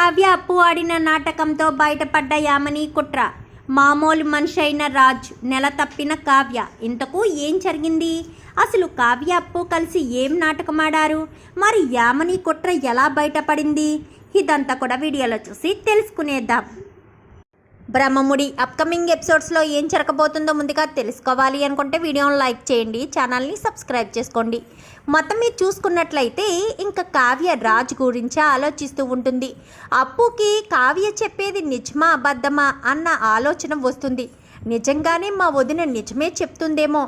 కావ్య అప్పు ఆడిన నాటకంతో బయటపడ్డ యామని కుట్ర. మామూలు మనిషి అయిన రాజ్ నెల తప్పిన కావ్య. ఇంతకు ఏం జరిగింది? అసలు కావ్య అప్పు కలిసి ఏం నాటకం ఆడారు మరి యామని కుట్ర ఎలా బయటపడింది? ఇదంతా కూడా వీడియోలో చూసి తెలుసుకునేద్దాం. బ్రహ్మముడి అప్కమింగ్ ఎపిసోడ్స్లో ఏం జరగబోతుందో ముందుగా తెలుసుకోవాలి అనుకుంటే వీడియోని లైక్ చేయండి ఛానల్ని సబ్స్క్రైబ్ చేసుకోండి. మొత్తం మీరు చూసుకున్నట్లయితే ఇంకా కావ్య రాజు గురించి ఆలోచిస్తూ ఉంటుంది. అప్పుకి కావ్య చెప్పేది నిజమా అబద్ధమా అన్న ఆలోచన వస్తుంది. నిజంగానే మా వదిన నిజమే చెప్తుందేమో.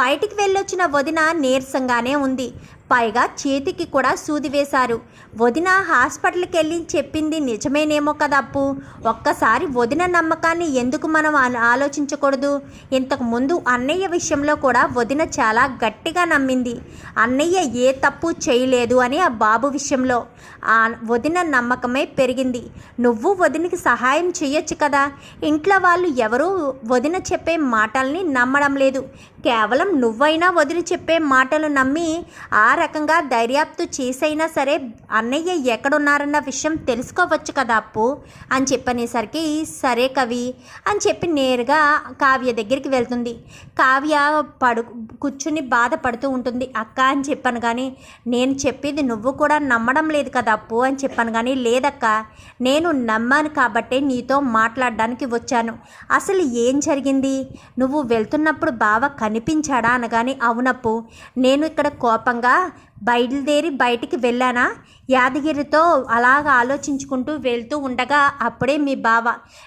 బయటికి వెళ్ళొచ్చిన వదిన నీరసంగానే ఉంది. పైగా చేతికి కూడా సూది వేశారు. వదిన హాస్పిటల్కి వెళ్ళి చెప్పింది నిజమేనేమో కదా అప్పు. ఒక్కసారి వదిన నమ్మకాన్ని ఎందుకు మనం ఆలోచించకూడదు? ఇంతకు ముందు అన్నయ్య విషయంలో కూడా వదిన చాలా గట్టిగా నమ్మింది. అన్నయ్య ఏ తప్పు చేయలేదు అని ఆ బాబు విషయంలో. ఆ వదిన నమ్మకమే పెరిగింది. నువ్వు వదినకి సహాయం చేయొచ్చు కదా. ఇంట్లో వాళ్ళు ఎవరూ వదిన చెప్పే మాటల్ని నమ్మడం లేదు. కేవలం నువ్వైనా వదిలి చెప్పే మాటలు నమ్మి ఆ రకంగా దర్యాప్తు చేసైనా సరే అన్నయ్య ఎక్కడున్నారన్న విషయం తెలుసుకోవచ్చు కదా అప్పు అని చెప్పనేసరికి సరే కవి అని చెప్పి నేరుగా కావ్య దగ్గరికి వెళ్తుంది. కావ్య పడు కూర్చుని బాధపడుతూ ఉంటుంది. అక్క అని చెప్పాను కానీ నేను చెప్పేది నువ్వు కూడా నమ్మడం లేదు కదా అప్పు అని చెప్పాను కానీ లేదక్క. నేను నమ్మాను కాబట్టే నీతో మాట్లాడడానికి వచ్చాను. అసలు ఏం జరిగింది? నువ్వు వెళ్తున్నప్పుడు బావ కనిపించాడా అనగానే అవునప్పు. నేను ఇక్కడ కోపంగా బయలుదేరి బయటికి వెళ్ళానా? యాదగిరితో అలాగ ఆలోచించుకుంటూ వెళ్తూ ఉండగా అప్పుడే మీ బావ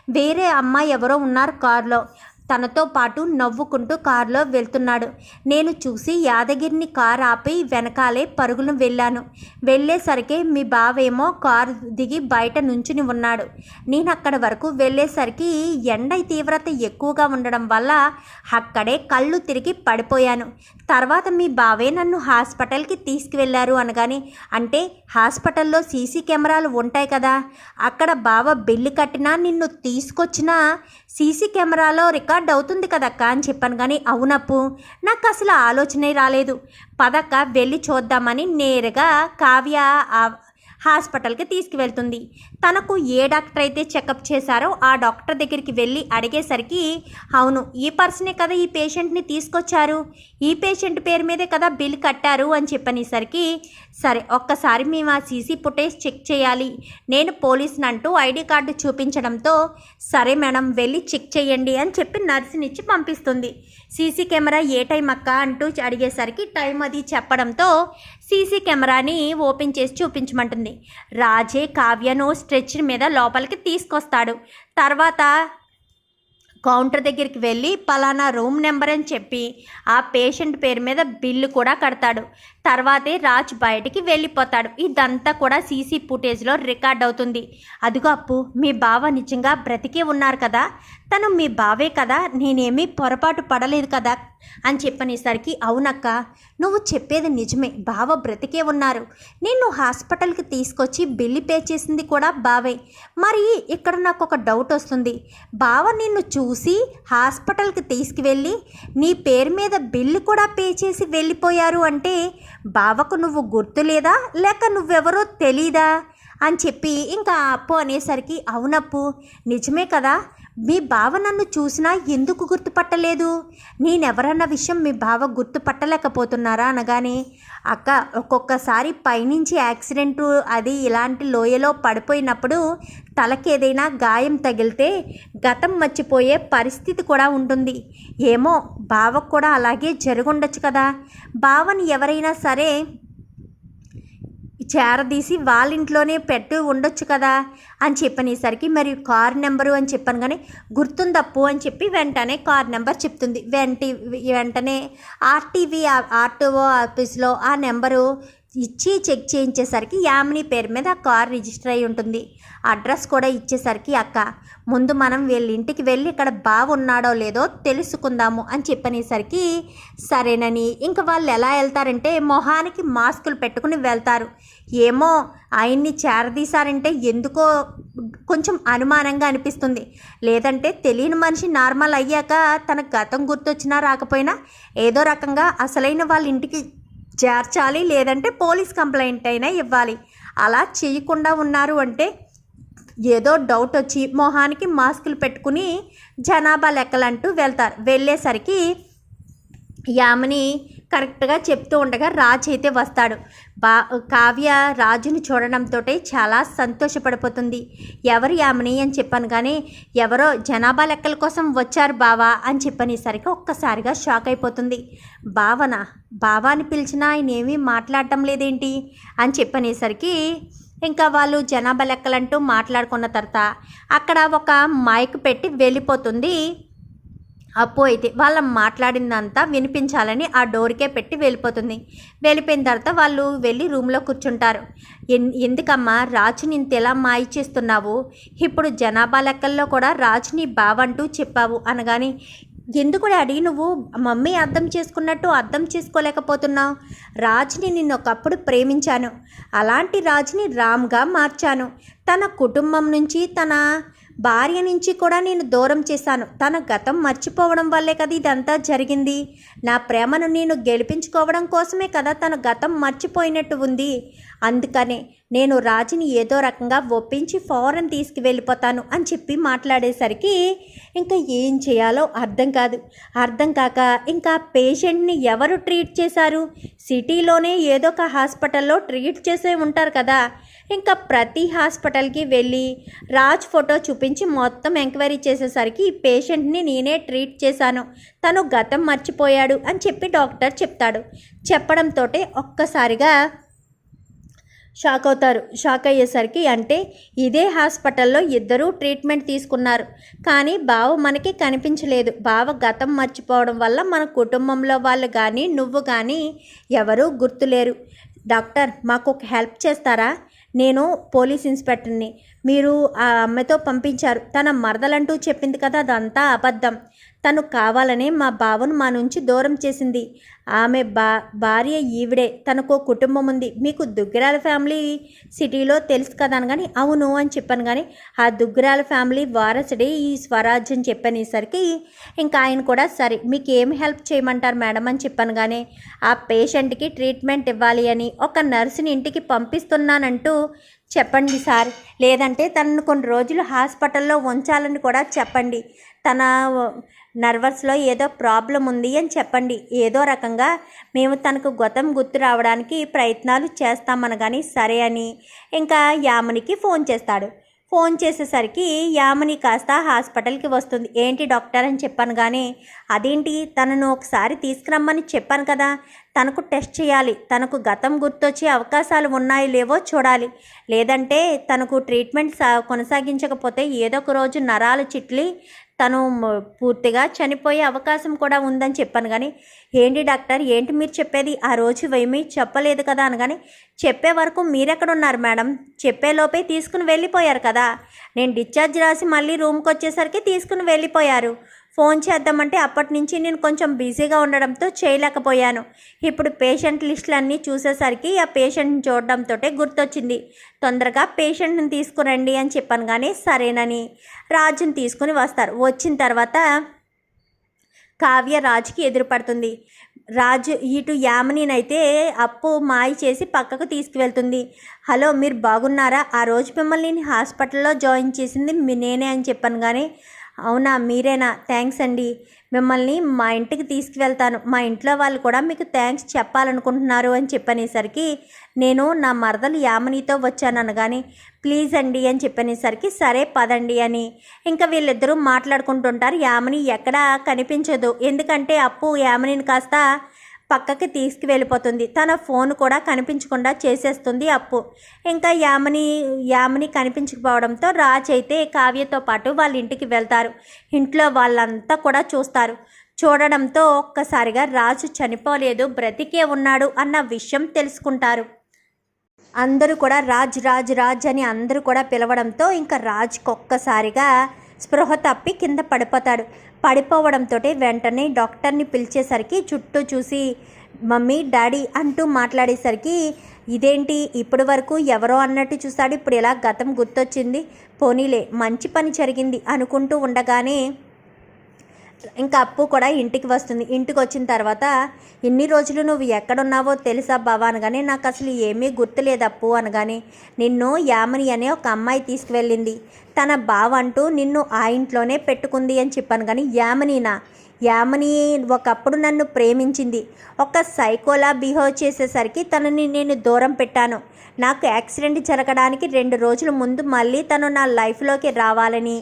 వేరే అమ్మాయి ఎవరో ఉన్నారు కారులో. తనతో పాటు నవ్వుకుంటూ కారులో వెళ్తున్నాడు. నేను చూసి యాదగిరిని కారు ఆపి వెనకాలే పరుగును వెళ్ళాను. వెళ్ళేసరికి మీ బావేమో కారు దిగి బయట నుంచుని ఉన్నాడు. నేను అక్కడ వరకు వెళ్ళేసరికి ఎండ తీవ్రత ఎక్కువగా ఉండడం వల్ల అక్కడే కళ్ళు తిరిగి పడిపోయాను. తర్వాత మీ బావే నన్ను హాస్పిటల్కి తీసుకువెళ్ళారు అనగానే అంటే హాస్పిటల్లో సీసీ కెమెరాలు ఉంటాయి కదా అక్కడ బావ బిల్లు కట్టినా నిన్ను తీసుకొచ్చినా సీసీ కెమెరాలో రికార్డ్ అవుతుంది కదక్క అని చెప్పాను కానీ అవునప్పు. నాకు అసలు ఆలోచనే రాలేదు. పదక్క వెళ్ళి చూద్దామని నేరుగా కావ్య హాస్పిటల్కి తీసుకువెళ్తుంది. తనకు ఏ డాక్టర్ అయితే చెకప్ చేశారో ఆ డాక్టర్ దగ్గరికి వెళ్ళి అడిగేసరికి అవును ఈ పర్సనే కదా ఈ పేషెంట్ని తీసుకొచ్చారు. ఈ పేషెంట్ పేరు మీదే కదా బిల్ కట్టారు అని చెప్పనేసరికి సరే ఒక్కసారి మేము ఆ సీసీ ఫుటేజ్ చెక్ చేయాలి. నేను పోలీస్ని అంటూ ఐడి కార్డు చూపించడంతో సరే మేడం వెళ్ళి చెక్ చేయండి అని చెప్పి నర్సునిచ్చి పంపిస్తుంది. సీసీ కెమెరా ఏ టైం అక్క అంటూ అడిగేసరికి టైం అది చెప్పడంతో సీసీ కెమెరాని ఓపెన్ చేసి చూపించమంటుంది. రాజే కావ్యను స్ట్రెచ్ మీద లోపలికి తీసుకొస్తాడు. తర్వాత కౌంటర్ దగ్గరికి వెళ్ళి పలానా రూమ్ నెంబర్ అని చెప్పి ఆ పేషెంట్ పేరు మీద బిల్లు కూడా కడతాడు. తర్వాతే రాజ్ బయటికి వెళ్ళిపోతాడు. ఇదంతా కూడా సీసీ ఫుటేజ్లో రికార్డ్ అవుతుంది. అదిగో అప్పు మీ బావ నిజంగా బ్రతికే ఉన్నారు కదా? తను మీ బావే కదా? నేనేమీ పొరపాటు పడలేదు కదా? అని చెప్పనేసరికి అవునక్క నువ్వు చెప్పేది నిజమే. బావ బ్రతికే ఉన్నారు. నిన్ను హాస్పిటల్కి తీసుకొచ్చి బిల్లు పే చేసింది కూడా బావే. మరి ఇక్కడ నాకు ఒక డౌట్ వస్తుంది. బావ నిన్ను చూ చూసి హాస్పిటల్కి తీసుకువెళ్ళి నీ పేరు మీద బిల్లు కూడా పే చేసి వెళ్ళిపోయారు అంటే బావకు నువ్వు గుర్తులేదా లేక నువ్వెవరో తెలీదా? అని చెప్పి ఇంకా అప్పు అనేసరికి అవునప్పు నిజమే కదా. మీ బావ నన్ను చూసినా ఎందుకు గుర్తుపట్టలేదు? నేనెవరన్న విషయం మీ బావ గుర్తుపట్టలేకపోతున్నారా? అనగానే అక్క ఒక్కొక్కసారి పైనుంచి యాక్సిడెంట్ అది ఇలాంటి లోయలో పడిపోయినప్పుడు తలకేదైనా గాయం తగిలితే గతం మర్చిపోయే పరిస్థితి కూడా ఉంటుంది. ఏమో బావకు కూడా అలాగే జరుగుండొచ్చు కదా. బావని ఎవరైనా సరే చేరదీసి వాళ్ళ ఇంట్లోనే పెట్టి ఉండొచ్చు కదా అని చెప్పనేసరికి మరి కార్ నెంబరు అని చెప్పాను కానీ గుర్తుందప్పు అని చెప్పి వెంటనే కార్ నెంబర్ చెప్తుంది. వెంట వెంటనే ఆర్టీవీ ఆర్టీఓ ఆఫీస్లో ఆ నెంబరు ఇచ్చి చెక్ చేయించేసరికి యామిని పేరు మీద ఆ కార్ రిజిస్టర్ అయి ఉంటుంది. అడ్రస్ కూడా ఇచ్చేసరికి అక్క ముందు మనం వీళ్ళ ఇంటికి వెళ్ళి ఇక్కడ బావ ఉన్నాడో లేదో తెలుసుకుందాము అని చెప్పనేసరికి సరేనని ఇంక వాళ్ళు ఎలా వెళ్తారంటే మొహానికి మాస్కులు పెట్టుకుని వెళ్తారు. ఏమో ఆయన్ని చేరదీశారంటే ఎందుకో కొంచెం అనుమానంగా అనిపిస్తుంది. లేదంటే తెలియని మనిషి నార్మల్ అయ్యాక తన గతం గుర్తొచ్చినా రాకపోయినా ఏదో రకంగా అసలైన వాళ్ళ ఇంటికి చేర్చాలి లేదంటే పోలీస్ కంప్లైంట్ అయినా ఇవ్వాలి. అలా చేయకుండా ఉన్నారు అంటే ఏదో డౌట్ వచ్చి మొహానికి మాస్కులు పెట్టుకుని జనాభా లెక్కలంటూ వెళ్తారు. వెళ్ళేసరికి యామిని కరెక్ట్గా చెప్తూ ఉండగా రాజు అయితే వస్తాడు. బా కావ్య రాజుని చూడడంతో చాలా సంతోషపడిపోతుంది. ఎవరు యామిని అని చెప్పాను కానీ ఎవరో జనాభా లెక్కల కోసం వచ్చారు బావా అని చెప్పనేసరికి ఒక్కసారిగా షాక్ అయిపోతుంది. భావన బావా అని పిలిచినా ఆయన ఏమీ మాట్లాడటం లేదేంటి? అని చెప్పనేసరికి ఇంకా వాళ్ళు జనాభా లెక్కలంటూ మాట్లాడుకున్న తర్వాత అక్కడ ఒక మైక్ పెట్టి వెళ్ళిపోతుంది. అప్పు అయితే వాళ్ళ మాట్లాడిందంతా వినిపించాలని ఆ డోర్కే పెట్టి వెళ్ళిపోతుంది. వెళ్ళిపోయిన తర్వాత వాళ్ళు వెళ్ళి రూమ్లో కూర్చుంటారు. ఎన్ ఎందుకమ్మా రాజుని ఇంత ఎలా మాయ చేస్తున్నావు? ఇప్పుడు జనాభా లెక్కల్లో కూడా రాజుని బావంటూ చెప్పావు అనగాని ఎందుకు డాడీ నువ్వు మమ్మీ అర్థం చేసుకున్నట్టు అర్థం చేసుకోలేకపోతున్నావు? రాజుని నిన్న ఒకప్పుడు ప్రేమించాను. అలాంటి రాజుని రామ్గా మార్చాను. తన కుటుంబం నుంచి తన భార్య నుంచి కూడా నేను దూరం చేశాను. తన గతం మర్చిపోవడం వల్లే కదా ఇదంతా జరిగింది. నా ప్రేమను నేను గెలిపించుకోవడం కోసమే కదా తన గతం మర్చిపోయినట్టు ఉంది. అందుకనే నేను రాజుని ఏదో రకంగా ఒప్పించి ఫారెన్ తీసుకువెళ్ళిపోతాను అని చెప్పి మాట్లాడేసరికి ఇంకా ఏం చేయాలో అర్థం కాదు. అర్థం కాక ఇంకా పేషెంట్ని ఎవరు ట్రీట్ చేశారు? సిటీలోనే ఏదో ఒక హాస్పిటల్లో ట్రీట్ చేసే ఉంటారు కదా. ఇంకా ప్రతి హాస్పిటల్కి వెళ్ళి రాజ్ ఫోటో చూపించి మొత్తం ఎంక్వైరీ చేసేసరికి ఈ పేషెంట్ని నేనే ట్రీట్ చేశాను. తను గతం మర్చిపోయాడు అని చెప్పి డాక్టర్ చెప్తాడు. చెప్పడంతో ఒక్కసారిగా షాక్ అవుతారు షాక్ అయ్యేసరికి అంటే ఇదే హాస్పిటల్లో ఇద్దరూ ట్రీట్మెంట్ తీసుకున్నారు. కానీ బావ మనకి కనిపించలేదు. బావ గతం మర్చిపోవడం వల్ల మన కుటుంబంలో వాళ్ళు కానీ నువ్వు కానీ ఎవరూ గుర్తులేరు. డాక్టర్ మాకు ఒక హెల్ప్ చేస్తారా? నేను పోలీస్ ఇన్స్పెక్టర్ని. మీరు ఆ అమ్మతో పంపించారు. తన మరదలంటూ చెప్పింది కదా అదంతా అబద్ధం. తను కావాలనే మా బావను మా నుంచి దూరం చేసింది. ఆమె బా భార్య ఈవిడే. తనకు కుటుంబం ఉంది మీకు దుగ్గిరాల ఫ్యామిలీ సిటీలో తెలుసు కదా అనగాని అవును అని చెప్పాను కానీ ఆ దుగ్గిరాల ఫ్యామిలీ వారసుడే ఈ స్వరాజ్యం చెప్పనేసరికి ఇంకా ఆయన కూడా సరే మీకు ఏం హెల్ప్ చేయమంటారు మేడం అని చెప్పాను కానీ ఆ పేషెంట్కి ట్రీట్మెంట్ ఇవ్వాలి అని ఒక నర్సుని ఇంటికి పంపిస్తున్నానంటూ చెప్పండి సార్. లేదంటే తనను కొన్ని రోజులు హాస్పిటల్లో ఉంచాలని కూడా చెప్పండి. తన నర్వస్లో ఏదో ప్రాబ్లం ఉంది అని చెప్పండి. ఏదో రకంగా మేము తనకు గతం గుర్తు రావడానికి ప్రయత్నాలు చేస్తామనగాని సరే అని. ఇంకా యామనికి ఫోన్ చేస్తాడు. ఫోన్ చేసేసరికి యామని కాస్త హాస్పిటల్కి వస్తుంది. ఏంటి డాక్టర్ అని చెప్పాను కానీ అదేంటి? తనను ఒకసారి తీసుకురమ్మని చెప్పాను కదా. తనకు టెస్ట్ చేయాలి. తనకు గతం గుర్తొచ్చే అవకాశాలు ఉన్నాయో లేవో చూడాలి. లేదంటే తనకు ట్రీట్మెంట్ సా కొనసాగించకపోతే ఏదో ఒక రోజు నరాలు చిట్లి తను పూర్తిగా చనిపోయే అవకాశం కూడా ఉందని చెప్పాను కానీ ఏంటి డాక్టర్? ఏంటి మీరు చెప్పేది? ఆ రోజు ఏమీ చెప్పలేదు కదా అనగాని చెప్పే వరకు మీరెక్కడున్నారు మేడం? చెప్పేలోపే తీసుకుని వెళ్ళిపోయారు కదా. నేను డిశ్చార్జ్ రాసి మళ్ళీ రూమ్కి వచ్చేసరికి తీసుకుని వెళ్ళిపోయారు. ఫోన్ చేద్దామంటే అప్పటి నుంచి నేను కొంచెం బిజీగా ఉండడంతో చేయలేకపోయాను. ఇప్పుడు పేషెంట్ లిస్టులన్నీ చూసేసరికి ఆ పేషెంట్ని చూడడంతో గుర్తొచ్చింది. తొందరగా పేషెంట్ని తీసుకురండి అని చెప్పాను కానీ సరేనని రాజుని తీసుకుని వస్తారు. వచ్చిన తర్వాత కావ్య రాజుకి ఎదురుపడుతుంది. రాజు ఇటు యామినినైతే అప్పు మాయ చేసి పక్కకు తీసుకువెళ్తుంది. హలో మీరు బాగున్నారా? ఆ రోజు మిమ్మల్ని నేను హాస్పిటల్లో జాయిన్ చేసింది నేనే అని చెప్పాను కానీ అవునా మీరేనా? థ్యాంక్స్ అండి. మిమ్మల్ని మా ఇంటికి తీసుకువెళ్తాను. మా ఇంట్లో వాళ్ళు కూడా మీకు థ్యాంక్స్ చెప్పాలనుకుంటున్నారు అని చెప్పనేసరికి నేను నా మరదలు యామనీతో వచ్చాను అనగాని ప్లీజ్ అండి అని చెప్పనేసరికి సరే పదండి అని. ఇంకా వీళ్ళిద్దరూ మాట్లాడుకుంటుంటారు. యామని ఎక్కడా కనిపించదు. ఎందుకంటే అప్పు యామనిని కాస్త పక్కకి తీసుకువెళ్ళిపోతుంది. తన ఫోన్ కూడా కనిపించకుండా చేసేస్తుంది అప్పు. ఇంకా యామిని యామిని కనిపించకపోవడంతో రాజ్ అయితే కావ్యతో పాటు వాళ్ళ ఇంటికి వెళ్తారు. ఇంట్లో వాళ్ళంతా కూడా చూస్తారు. చూడడంతో ఒక్కసారిగా రాజు చనిపోలేదు బ్రతికే ఉన్నాడు అన్న విషయం తెలుసుకుంటారు. అందరూ కూడా రాజ్ రాజ్ రాజ్ అని అందరూ కూడా పిలవడంతో ఇంకా రాజ్కి ఒక్కసారిగా స్పృహ తప్పి కింద పడిపోతాడు. పడిపోవడంతో వెంటనే డాక్టర్ని పిలిచేసరికి చుట్టూ చూసి మమ్మీ డాడీ అంటూ మాట్లాడేసరికి ఇదేంటి ఇప్పటి వరకు ఎవరో అన్నట్టు చూశాడు ఇప్పుడు ఇలా గతం గుర్తొచ్చింది. పోనీలే మంచి పని జరిగింది అనుకుంటూ ఉండగానే ఇంకా అప్పు కూడా ఇంటికి వస్తుంది. ఇంటికి వచ్చిన తర్వాత ఇన్ని రోజులు నువ్వు ఎక్కడున్నావో తెలుసా బావా అనగానే నాకు అసలు ఏమీ గుర్తులేదు అప్పు అనగానే నిన్ను యామని అనే ఒక అమ్మాయి తీసుకువెళ్ళింది. తన బావ అంటూ నిన్ను ఆ ఇంట్లోనే పెట్టుకుంది అని చెప్పాను కానీ యామనీనా? యామని ఒకప్పుడు నన్ను ప్రేమించింది. ఒక సైకోలా బిహేవ్ చేసేసరికి తనని నేను దూరం పెట్టాను. నాకు యాక్సిడెంట్ జరగడానికి రెండు రోజుల ముందు మళ్ళీ తను నా లైఫ్లోకి రావాలని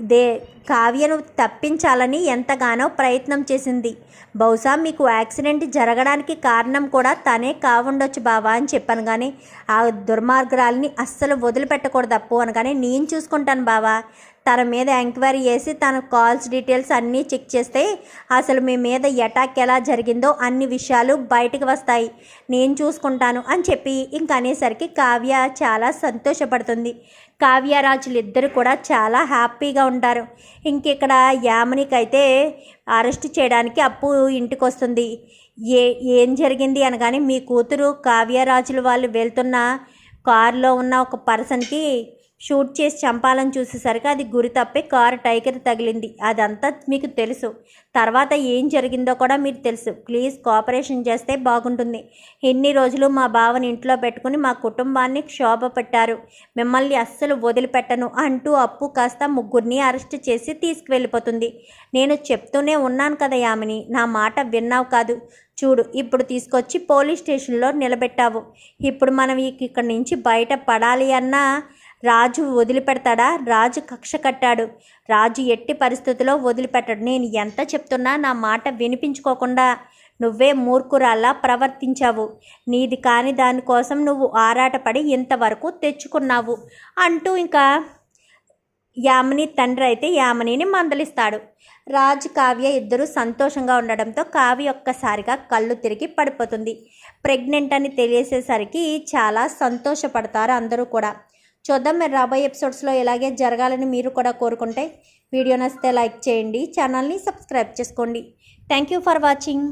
దే కావ్యను తప్పించాలని ఎంతగానో ప్రయత్నం చేసింది. బహుశా మీకు యాక్సిడెంట్ జరగడానికి కారణం కూడా తనే కావుండొచ్చు బావా అని చెప్పాను కానీ ఆ దుర్మార్గురాల్ని అస్సలు వదిలిపెట్టకూడదు అప్పు అనగానే నేను చూసుకుంటాను బావా. తన మీద ఎంక్వైరీ చేసి తన కాల్స్ డీటెయిల్స్ అన్నీ చెక్ చేస్తే అసలు మీ మీద అటాక్ ఎలా జరిగిందో అన్ని విషయాలు బయటకు వస్తాయి. నేను చూసుకుంటాను అని చెప్పి ఇంక అనేసరికి కావ్య చాలా సంతోషపడుతుంది. కావ్యరాజులు ఇద్దరు కూడా చాలా హ్యాపీగా ఉంటారు. ఇంకిక్కడ యామనికైతే అరెస్ట్ చేయడానికి అప్పు ఇంటికి వస్తుంది ఏ ఏం జరిగింది అనగానే మీ కూతురు కావ్యరాజులు వాళ్ళు వెళ్తున్న కారులో ఉన్న ఒక పర్సన్కి షూట్ చేసి చంపాలని చూసేసరికి అది గురి తప్పి కారు టైగర్ తగిలింది. అదంతా మీకు తెలుసు. తర్వాత ఏం జరిగిందో కూడా మీరు తెలుసు. ప్లీజ్ కోఆపరేషన్ చేస్తే బాగుంటుంది. ఎన్ని రోజులు మా బావని ఇంట్లో పెట్టుకుని మా కుటుంబాన్ని క్షోభ పెట్టారు. మిమ్మల్ని అస్సలు వదిలిపెట్టను అంటూ అప్పు కాస్త ముగ్గురిని అరెస్ట్ చేసి తీసుకువెళ్ళిపోతుంది. నేను చెప్తూనే ఉన్నాను కదా యామిని నా మాట విన్నావు కాదు. చూడు ఇప్పుడు తీసుకొచ్చి పోలీస్ స్టేషన్లో నిలబెట్టావు. ఇప్పుడు మనం ఇక్కడి నుంచి బయట పడాలి అన్నా రాజు వదిలిపెడతాడా? రాజు కక్ష కట్టాడు. రాజు ఎట్టి పరిస్థితుల్లో వదిలిపెట్టాడు. నేను ఎంత చెప్తున్నా నా మాట వినిపించుకోకుండా నువ్వే మూర్ఖురాల్లా ప్రవర్తించావు. నీది కాని దానికోసం నువ్వు ఆరాటపడి ఇంతవరకు తెచ్చుకున్నావు అంటూ ఇంకా యామిని తండ్రి అయితే యామినిని మందలిస్తాడు. రాజు కావ్య ఇద్దరు సంతోషంగా ఉండడంతో కావ్య ఒక్కసారిగా కళ్ళు తిరిగి పడిపోతుంది. ప్రెగ్నెంట్ అని తెలియసేసరికి చాలా సంతోషపడతారు అందరూ కూడా. చూద్దాం మీరు రాబోయే ఎపిసోడ్స్లో ఇలాగే జరగాలని మీరు కూడా కోరుకుంటే వీడియో నచ్చితే లైక్ చేయండి ఛానల్ని సబ్స్క్రైబ్ చేసుకోండి. Thank you for watching